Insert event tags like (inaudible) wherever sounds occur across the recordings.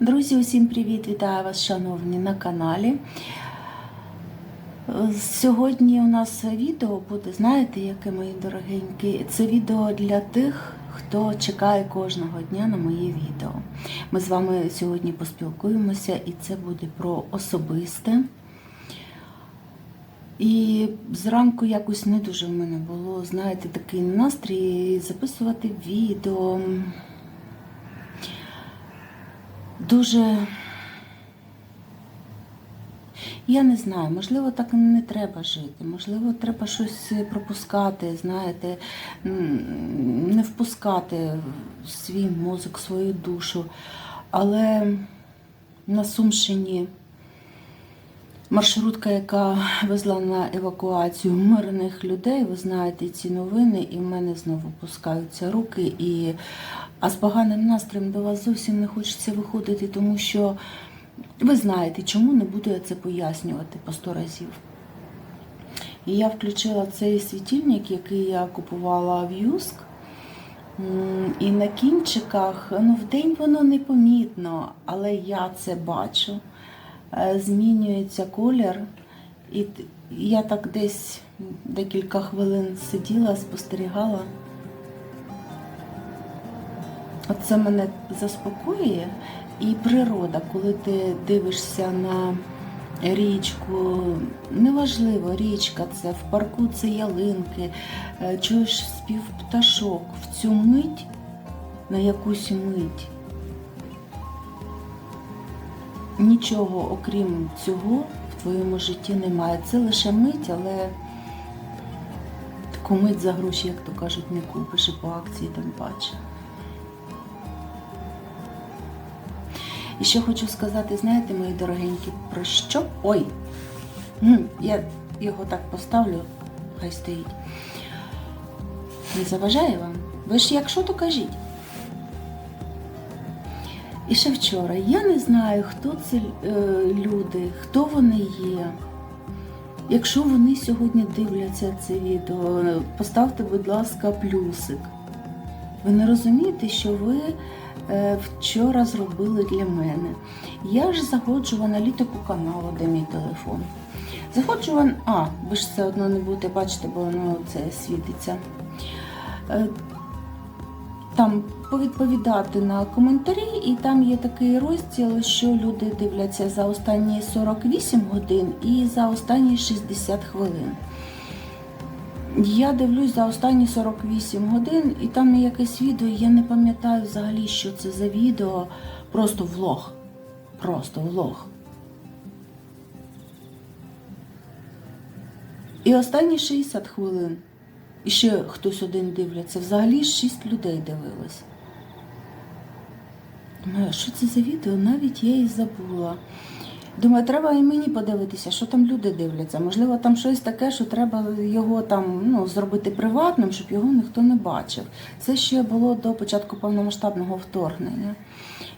Друзі, усім привіт! Вітаю вас, шановні, на каналі. Сьогодні у нас відео буде, знаєте, яке мої дорогенькі. Це відео для тих, хто чекає кожного дня на моє відео. Ми з вами сьогодні поспілкуємося, і це буде про особисте. І зранку якось не дуже в мене було, знаєте, такий настрій записувати відео. Дуже, я не знаю, можливо, так не треба жити, можливо, треба щось пропускати, знаєте, не впускати в свій мозок, свою душу. Але на Сумщині маршрутка, яка везла на евакуацію мирних людей, ви знаєте ці новини, і в мене знову пускаються руки. І... А з поганим настроєм до вас зовсім не хочеться виходити, тому що ви знаєте, чому не буду я це пояснювати по сто разів. І я включила цей світильник, який я купувала в Юск. І на кінчиках, ну, вдень воно непомітно, але я це бачу. Е, Змінюється колір. І я так десь декілька хвилин сиділа, спостерігала. Оце мене заспокоює. І природа, коли ти дивишся на річку, неважливо, річка це, в парку це ялинки, е, чуєш спів пташок в цю мить, на якусь мить. Нічого окрім цього в твоєму житті немає. Це лише мить, але таку мить за гроші, як то кажуть, не купиш і по акції тим паче. І ще хочу сказати, знаєте, мої дорогенькі, про що? Ой! Я його так поставлю, хай стоїть. Не заважає вам? Ви ж якщо, то кажіть. І ще вчора я не знаю, хто це е, люди, хто вони є. Якщо вони сьогодні дивляться це відео, поставте, будь ласка, плюсик. Ви не розумієте, що ви вчора зробили для мене. Я ж заходжу в аналітику каналу, де мій телефон. Заходжу в... А, ви ж все одно не будете бачити, бо воно це світиться. Е, Там повідповідати на коментарі, і там є такий розділ, що люди дивляться за останні 48 годин і за останні 60 хвилин. Я дивлюсь за останні 48 годин, і там є якесь відео, я не пам'ятаю взагалі, що це за відео. Просто влог. Просто влог. І останні 60 хвилин. І ще хтось один дивляться. Взагалі 6 людей дивилось. Думаю, що це за відео? Навіть я і забула. Думаю, треба і мені подивитися, що там люди дивляться. Можливо, там щось таке, що треба його там ну, зробити приватним, щоб його ніхто не бачив. Це ще було до початку повномасштабного вторгнення.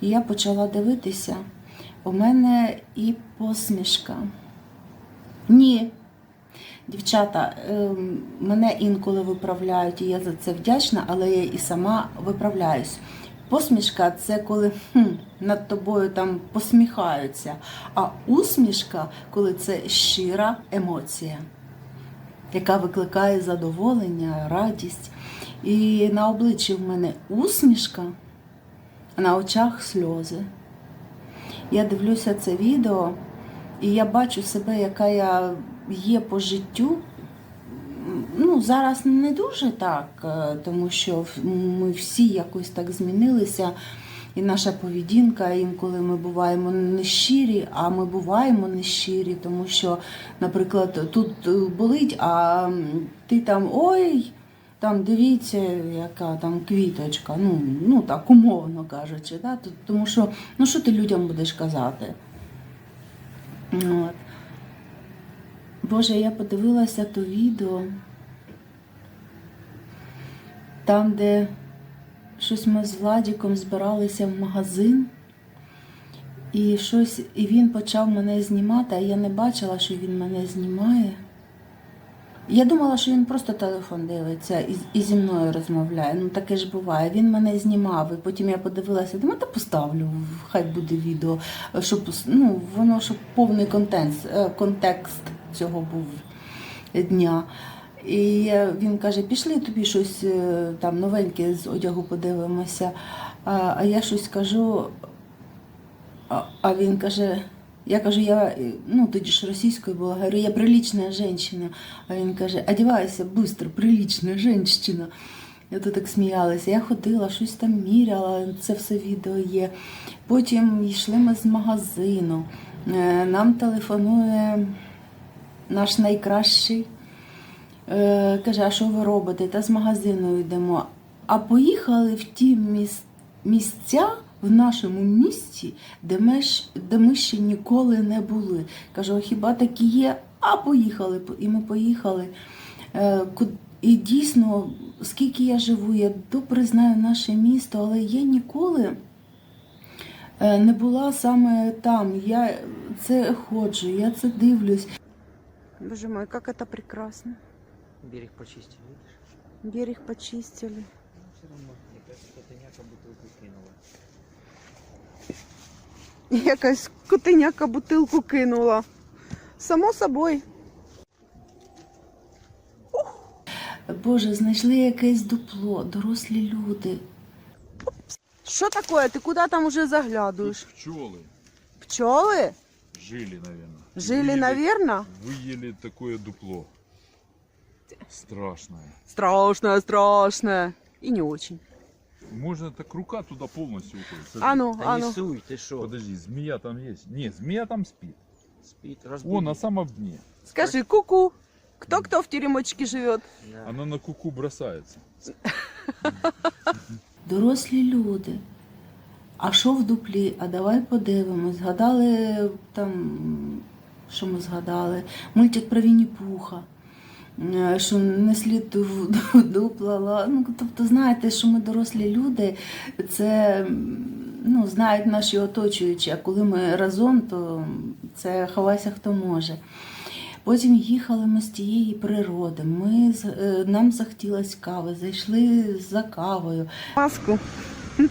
І я почала дивитися. У мене і посмішка. Ні. Дівчата, ем, мене інколи виправляють, і я за це вдячна, але я і сама виправляюсь. Посмішка це коли хм, над тобою там посміхаються, а усмішка, коли це щира емоція, яка викликає задоволення, радість. І на обличчі в мене усмішка, а на очах сльози. Я дивлюся це відео, і я бачу себе, яка я є по життю. Зараз не дуже так, е, тому що ми всі якось так змінилися. І наша поведінка, інколи ми буваємо нещирі, а ми буваємо нещирі, тому що, наприклад, тут е, болить, а ти там ой, там дивіться, яка там квіточка, ну, ну так, умовно кажучи. Да? Тому що, ну що ти людям будеш казати? От. Боже, я подивилася то відео, там, де щось ми з Владіком збиралися в магазин, і щось, і він почав мене знімати, а я не бачила, що він мене знімає. Я думала, що він просто телефон дивиться і, і зі мною розмовляє. Ну таке ж буває. Він мене знімав, і потім я подивилася, думаю, та поставлю, хай буде відео, щоб ну, воно щоб повний контекст, е, контекст цього був дня. І він каже: пішли тобі щось е, там новеньке з одягу подивимося. А, а я щось кажу, а, а він каже. Я кажу, я е, ну тоді ж російською була, говорю, я прилична жінка. А він каже, одягайся швидко, прилична жінка. Я тут так сміялася. Я ходила, щось там міряла, це все відео є. Потім йшли ми з магазину. Е, Нам телефонує наш найкращий. Е, Каже, а що ви робите? Та з магазину йдемо. А поїхали в ті місця в нашому місті, де ми, де ми ще ніколи не були. Кажу, хіба такі є? А поїхали. І ми поїхали. Е, І дійсно, скільки я живу, я добре знаю наше місто, але я ніколи е, не була саме там. Я це ходжу, я це дивлюсь. Боже мой, як це прекрасно. Берег почистил, видишь? Берег почистили. Ну, все равно, мне кажется, котыняка бутылку кинула. Якась котеняка бутилку кинула. Само собою. Боже, знайшли якесь дупло, дорослі люди. Що таке? Ти куди там уже заглядуєш? Тут пчелы Пчоли? жили, наверное. Жили, навірно? Выели такое дупло. Страшное. Страшне, страшне. І не очень. Можно так рука туда полностью уходит. Смотри. А ну, а не ну. суй, ты шо? Подожди, змея там есть? Нет, змея там спит. Спит, О, на самом дне. Скажи, ку-ку. Кто-кто в теремочке живет? Да. Она на куку бросается. Дорослі люди. А що в дуплі? А давай подивимось. Згадали там, що ми згадали? Мультик про Вінні-Пуха. Е, Що не слід в дупла. ла- Ну, тобто, знаєте, що ми дорослі люди, це ну, знають наші оточуючі, а коли ми разом, то це ховайся хто може. Потім їхали ми з тієї природи. Ми, е, нам захотілось кави, зайшли за кавою. Маску. (laughs)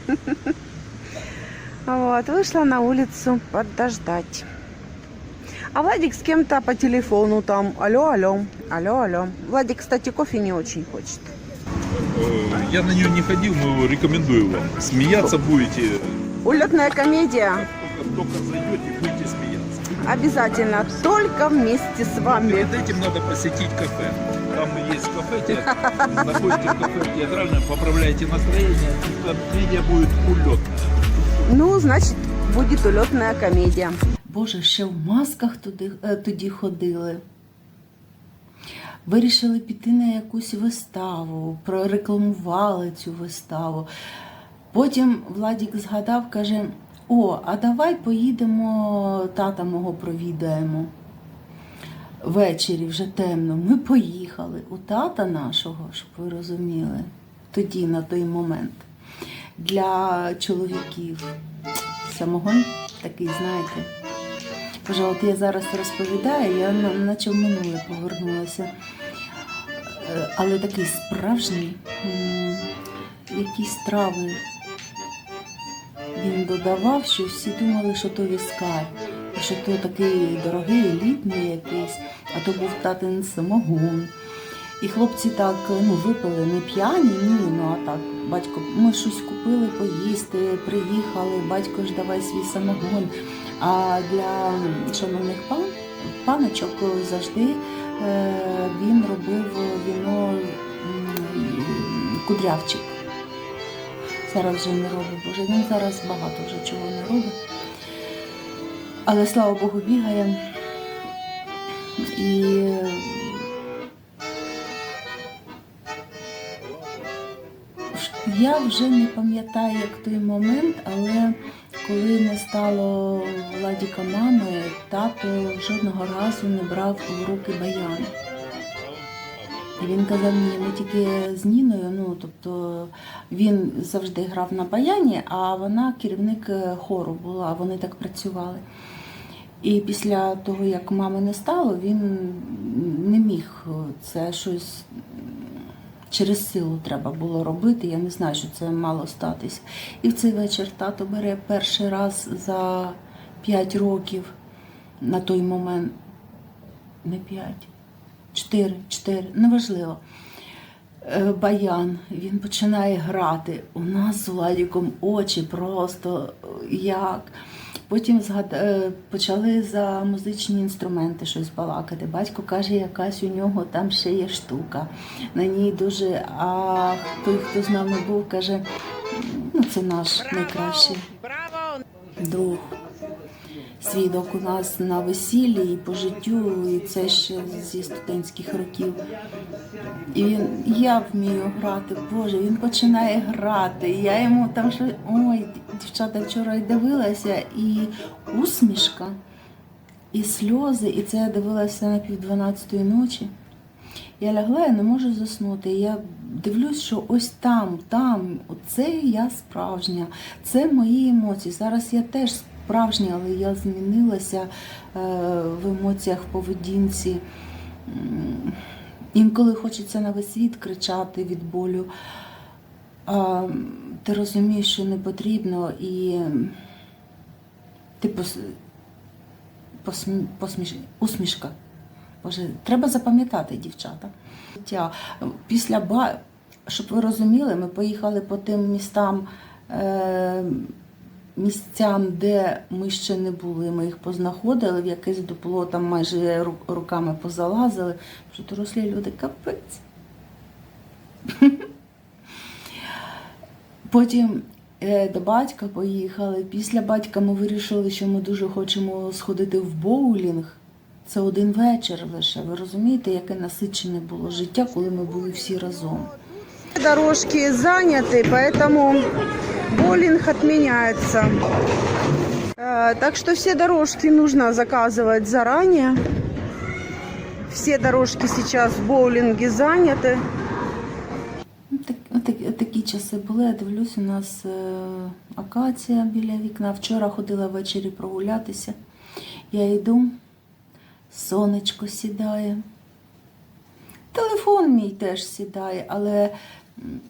Вот, вышла на улицу подождать. А Владик с кем-то по телефону там. Алло, алло, алло, алло. Владик, кстати, кофе не очень хочет. Э, Я на нее не ходил, но рекомендую вам. Смеяться будете. Улетная комедия. Только, только зайдете, будете смеяться. Обязательно. Только вместе с вами. Перед этим надо посетить кафе. Там есть кафе, те- заходите в кафе театральное, поправляете настроение, комедия будет улетная. Ну, значить, буде ульотна комедія. Боже, ще в масках туди, е, тоді ходили. Вирішили піти на якусь виставу, прорекламували цю виставу. Потім Владік згадав, каже: О, а давай поїдемо, тата мого провідаємо. Ввечері вже темно. Ми поїхали у тата нашого, щоб ви розуміли, тоді, на той момент для чоловіків. Самогон такий, знаєте. Боже, от я зараз розповідаю, я наче в минуле повернулася. Е, Але такий справжній, якісь трави він додавав, що всі думали, що то віскар, що то такий дорогий, елітний якийсь, а то був татин самогон. І хлопці так ну, випили не п'яні, ні, ну а так, батько, ми щось купили поїсти, приїхали, батько ж давай свій самогон. А для шановних пан, паночок завжди е, він робив віно кудрявчик. Зараз вже не робить, боже, він зараз багато вже чого не робить. Але слава Богу, бігає. І Я вже не пам'ятаю, як той момент, але коли не стало Владіка мами, тато жодного разу не брав у руки баян. І він казав мені, ми тільки з Ніною, ну тобто він завжди грав на баяні, а вона керівник е, хору була, вони так працювали. І після того, як мами не стало, він не міг це щось через силу треба було робити. Я не знаю, що це мало статись. І в цей вечір тато бере перший раз за 5 років на той момент. Не 5, 4, 4, неважливо. Е, Баян, він починає грати. У нас з Владіком очі просто як. Потім згад... е, почали за музичні інструменти щось балакати. Батько каже, якась у нього там ще є штука. На ній дуже. А той, хто з нами був, каже, ну це наш найкращий друг. Свідок у нас на весіллі і по життю, і це ще зі студентських років. І він, я вмію грати, Боже, він починає грати. І я йому там що, ой, дівчата вчора й дивилася, і усмішка, і сльози, і це я дивилася на пів дванадцятої ночі. Я лягла і не можу заснути. Я дивлюсь, що ось там, там, оце я справжня, це мої емоції. Зараз я теж справжня, але я змінилася е, в емоціях, в поведінці. Інколи хочеться на весь світ кричати від болю. А ти розумієш, що не потрібно, і ти пос... посмі... посміш... усмішка. Боже, треба запам'ятати, дівчата. Після ба... щоб ви розуміли, ми поїхали по тим містам, е... місцям, де ми ще не були. Ми їх познаходили, в якесь дупло там майже руками позалазили. Що дорослі люди капець. (laughs) Потім е, до батька поїхали. Після батька ми вирішили, що ми дуже хочемо сходити в боулінг. Це один вечір лише. Ви розумієте, яке насичене було життя, коли ми були всі разом. Дорожки заняты, поэтому боулинг отменяется. Э, Так что все дорожки нужно заказывать заранее. Все дорожки сейчас в боулинге заняты. Ну, Так, отак- такі часи були. Я дивлюсь, у нас е, акація біля вікна. Вчора ходила ввечері прогулятися. Я йду, сонечко сідає. Телефон мій теж сідає, але м,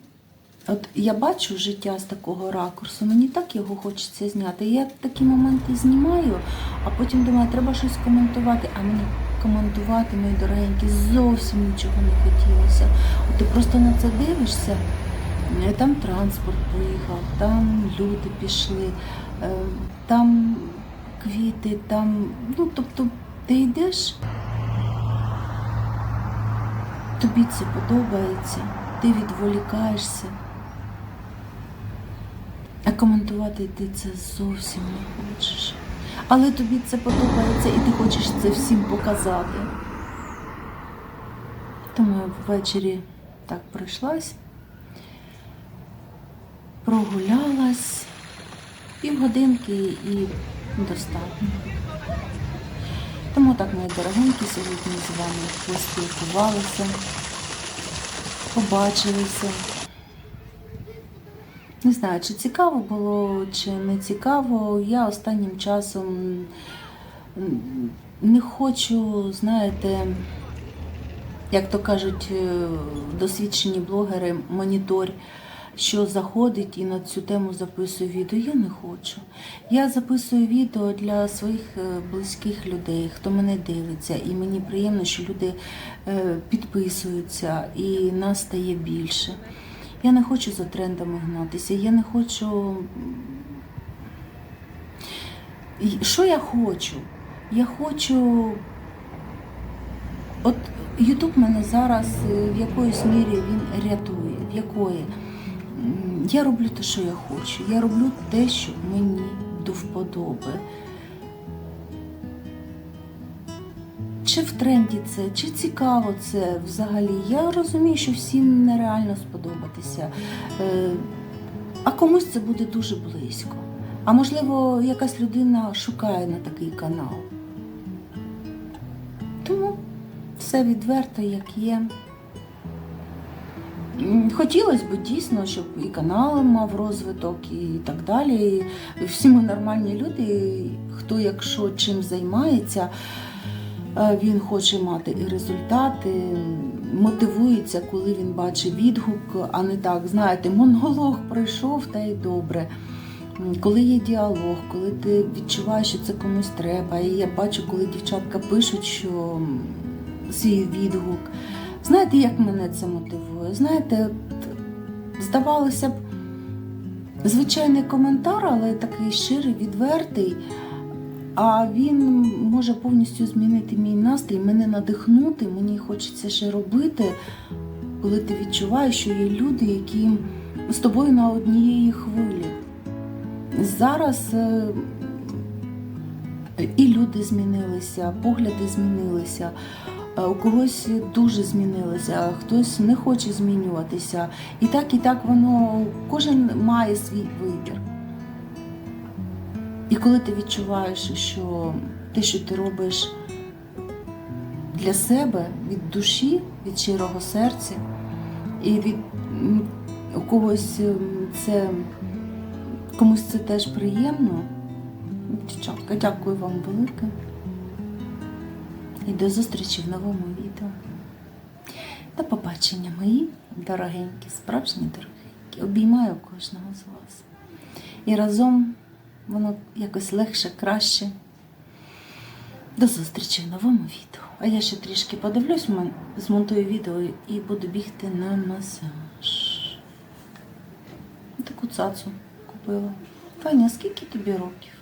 от я бачу життя з такого ракурсу, мені так його хочеться зняти. Я такі моменти знімаю, а потім думаю, треба щось коментувати. А мені коментувати, мої дорогенькі, зовсім нічого не хотілося. От ти просто на це дивишся. е, Там транспорт поїхав, там люди пішли, е, там квіти, там. Ну, тобто, ти йдеш, тобі це подобається, ти відволікаєшся. Коментувати ти це зовсім не хочеш. Але тобі це подобається і ти хочеш це всім показати. Тому я ввечері так пройшлась, прогулялась, півгодинки і достатньо. Тому так, мої дорогенькі, сьогодні з вами поспілкувалися, побачилися. Знаю, чи цікаво було, чи не цікаво. Я останнім часом не хочу, знаєте, як то кажуть е, досвідчені блогери, моніторь, що заходить і на цю тему записую відео. Я не хочу. Я записую відео для своїх е, близьких людей, хто мене дивиться, і мені приємно, що люди е, підписуються і нас стає більше. Я не хочу за трендами гнатися, я не хочу. Що я хочу? Я хочу. От Ютуб мене зараз е, в якоїсь мірі він рятує. В якої? Я роблю те, що я хочу. Я роблю те, що мені до вподоби. Чи в тренді це, чи цікаво це взагалі? Я розумію, що всім нереально сподобатися. Е, А комусь це буде дуже близько. А можливо, якась людина шукає на такий канал. Тому все відверто, як є. Хотілося б дійсно, щоб і канал мав розвиток, і так далі. Всі ми нормальні люди. Хто якщо чим займається, він хоче мати і результати, мотивується, коли він бачить відгук, а не так, знаєте, монолог пройшов та й добре. Коли є діалог, коли ти відчуваєш, що це комусь треба, і я бачу, коли дівчатка пишуть, що свій відгук. Знаєте, як мене це мотивує? Знаєте, здавалося б, звичайний коментар, але такий щирий, відвертий. А він може повністю змінити мій настрій, мене надихнути, мені хочеться ще робити, коли ти відчуваєш, що є люди, які з тобою на однієї хвилі. Зараз е, і люди змінилися, погляди змінилися. Е, У когось дуже змінилося, хтось не хоче змінюватися. І так, і так воно кожен має свій вибір. І коли ти відчуваєш, що те, що ти робиш для себе від душі, від щирого серця, і від у когось це комусь це теж приємно. Дівчатка, дякую вам велике. І до зустрічі в новому відео. До побачення, мої дорогенькі, справжні дорогенькі. Обіймаю кожного з вас. І разом воно якось легше, краще. До зустрічі в новому відео. А я ще трішки подивлюсь, змонтую відео і буду бігти на масаж. Таку цацу купила. Таня, скільки тобі років?